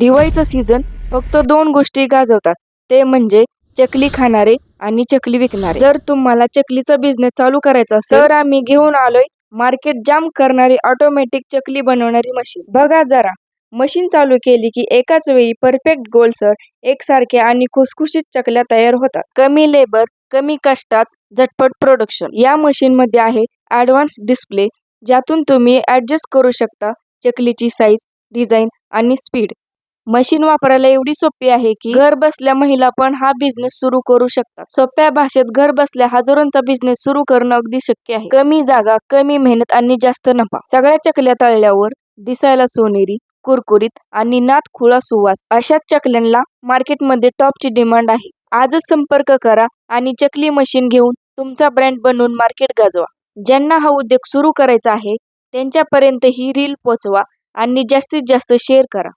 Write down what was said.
दिवाळीचं सीझन फक्त दोन गोष्टी गाजवतात. ते म्हणजे चकली खाणारे आणि चकली विकणारे. जर तुम्हाला चकलीचा बिझनेस चालू करायचा सर तर आम्ही घेऊन आलोय मार्केट जाम करणारी ऑटोमॅटिक चकली बनवणारी मशीन बघा जरा मशीन चालू केली की एकाच वेळी परफेक्ट गोलसर एकसारखे आणि खुसखुशीत चकल्या तयार होतात. कमी लेबर कमी कष्टात झटपट प्रोडक्शन या मशीन मध्ये आहे ॲडव्हान्स डिस्प्ले ज्यातून तुम्ही ऍडजस्ट करू शकता चकलीची साईज डिझाईन आणि स्पीड मशीन वापरायला एवढी सोपी आहे की घर बसल्या महिला पण हा बिझनेस सुरू करू शकतात. सोप्या भाषेत घर बसल्या हजारोंचा बिझनेस सुरू करणं अगदी शक्य आहे. कमी जागा कमी मेहनत आणि जास्त नफा. सगळ्या चकल्या तळल्यावर दिसायला सोनेरी कुरकुरीत आणि नात खुळा सुवास अशाच चकल्यांना मार्केटमध्ये टॉपची डिमांड आहे. आजच संपर्क करा आणि चकली मशीन घेऊन तुमचा ब्रँड बनवून मार्केट गाजवा. ज्यांना हा उद्योग सुरू करायचा आहे त्यांच्यापर्यंत ही रील पोचवा आणि जास्तीत जास्त शेअर करा.